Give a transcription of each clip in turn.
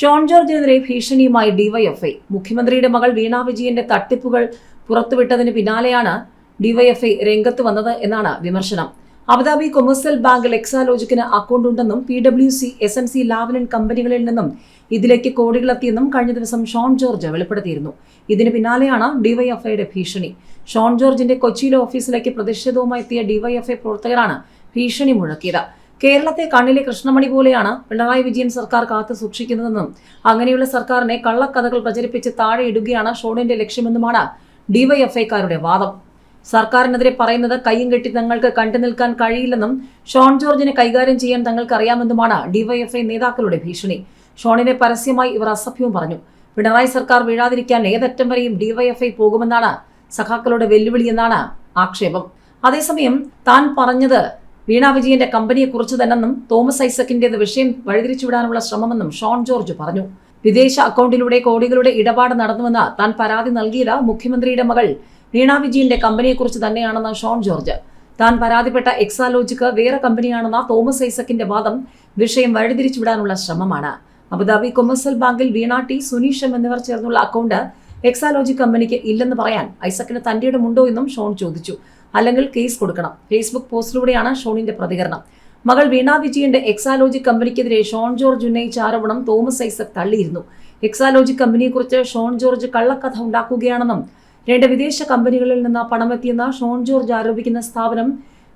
Sean ജോർജിനെതിരെ ഭീഷണിയുമായി DYFI മുഖ്യമന്ത്രിയുടെ മകൾ വീണ വിജയന്റെ തട്ടിപ്പുകൾ പുറത്തുവിട്ടതിന് പിന്നാലെയാണ് ഡിവൈഎഫ്ഐ രംഗത്ത് വന്നത് എന്നാണ് വിമർശനം. അബുദാബി കൊമേഴ്സ്യൽ ബാങ്ക് ലെക്സാലോജിക്കിന് അക്കൗണ്ട് ഉണ്ടെന്നും P W C S N C Lavalin കമ്പനികളിൽ നിന്നും ഇതിലേക്ക് കോടികളെത്തിയെന്നും കഴിഞ്ഞ ദിവസം ഷോൺ ജോർജ് വെളിപ്പെടുത്തിയിരുന്നു. ഇതിന് പിന്നാലെയാണ് ഡിവൈഎഫ്ഐയുടെ ഭീഷണി. ഷോൺ ജോർജിന്റെ കൊച്ചിയിലെ ഓഫീസിലേക്ക് പ്രതിഷേധവുമായി എത്തിയ ഡിവൈഎഫ്ഐ പ്രവർത്തകരാണ് ഭീഷണി മുഴക്കിയത്. കേരളത്തെ കണ്ണിലെ കൃഷ്ണമണി പോലെയാണ് പിണറായി വിജയൻ സർക്കാർ കാത്തു സൂക്ഷിക്കുന്നതെന്നും അങ്ങനെയുള്ള സർക്കാരിനെ കള്ളക്കഥകൾ പ്രചരിപ്പിച്ച് താഴെ ഇടുകയാണ് ഷോണിന്റെ ലക്ഷ്യമെന്നുമാണ് ഡിവൈഎഫ്ഐക്കാരുടെ വാദം. സർക്കാരിനെതിരെ പറയുന്നത് കയ്യും കെട്ടി തങ്ങൾക്ക് കണ്ടു നിൽക്കാൻ കഴിയില്ലെന്നും ഷോൺ ജോർജിനെ കൈകാര്യം ചെയ്യാൻ തങ്ങൾക്ക് അറിയാമെന്നുമാണ് ഡിവൈഎഫ്ഐ നേതാക്കളുടെ ഭീഷണി. ഷോണിനെ പരസ്യമായി ഇവർ അസഭ്യവും പറഞ്ഞു. പിണറായി സർക്കാർ വീഴാതിരിക്കാൻ ഏതറ്റം വരെയും ഡിവൈഎഫ്ഐ പോകുമെന്നാണ് സഖാക്കളുടെ വെല്ലുവിളിയെന്നാണ് ആക്ഷേപം. അതേസമയം താൻ പറഞ്ഞത് വീണ വിജയന്റെ കമ്പനിയെക്കുറിച്ച് തന്നെന്നും തോമസ് ഐസക്കിന്റേത് വിഷയം വഴിതിരിച്ചുവിടാനുള്ള ശ്രമമെന്നും ഷോൺ ജോർജ് പറഞ്ഞു. വിദേശ അക്കൗണ്ടിലൂടെ കോടികളുടെ ഇടപാട് നടന്നുവെന്ന് താൻ പരാതി നൽകിയത് മുഖ്യമന്ത്രിയുടെ മകൾ വീണ വിജയന്റെ കമ്പനിയെക്കുറിച്ച് തന്നെയാണെന്ന് ഷോൺ ജോർജ്. താൻ പരാതിപ്പെട്ട എക്സാലോജിക്ക് വേറെ കമ്പനിയാണെന്ന തോമസ് ഐസക്കിന്റെ വാദം വിഷയം വഴിതിരിച്ചുവിടാനുള്ള ശ്രമമാണ്. അബുദാബി കൊമേഴ്സ്യൽ ബാങ്കിൽ വീണ ടി സുനീഷം എന്നിവർ ചേർന്നുള്ള അക്കൗണ്ട് എക്സാലോജി കമ്പനിക്ക് ഇല്ലെന്ന് പറയാൻ ഐസക്കിന് തന്റെ ഇടമുണ്ടോ എന്നും ഷോൺ ചോദിച്ചു. അല്ലെങ്കിൽ കേസ് കൊടുക്കണം. ഫേസ്ബുക്ക് പോസ്റ്റിലൂടെയാണ് ഷോണിന്റെ പ്രതികരണം. മകൾ വീണ വിജയന്റെ എക്സാലോജി കമ്പനിക്കെതിരെ ഷോൺ ജോർജ് ഉന്നയിച്ച ആരോപണം തോമസ് ഐസക് തള്ളിയിരുന്നു. എക്സാലോജി കമ്പനിയെക്കുറിച്ച് ഷോൺ ജോർജ് കള്ളക്കഥ ഉണ്ടാക്കുകയാണെന്നും രണ്ട് വിദേശ കമ്പനികളിൽ നിന്ന് പണമെത്തിയെന്ന ഷോൺ ജോർജ് ആരോപിക്കുന്ന സ്ഥാപനം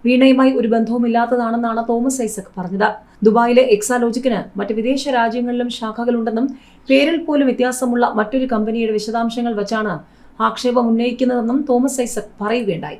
വീണയുമായി ഒരു ബന്ധവുമില്ലാത്തതാണെന്നാണ് തോമസ് ഐസക് പറഞ്ഞത്. ദുബായിലെ എക്സാലോജിക്കിന് മറ്റ് വിദേശ രാജ്യങ്ങളിലും ശാഖകളുണ്ടെന്നും പേരിൽ പോലും വ്യത്യാസമുള്ള മറ്റൊരു കമ്പനിയുടെ വിശദാംശങ്ങൾ വച്ചാണ് ആക്ഷേപം ഉന്നയിക്കുന്നതെന്നും തോമസ് ഐസക് പറയുകയുണ്ടായി.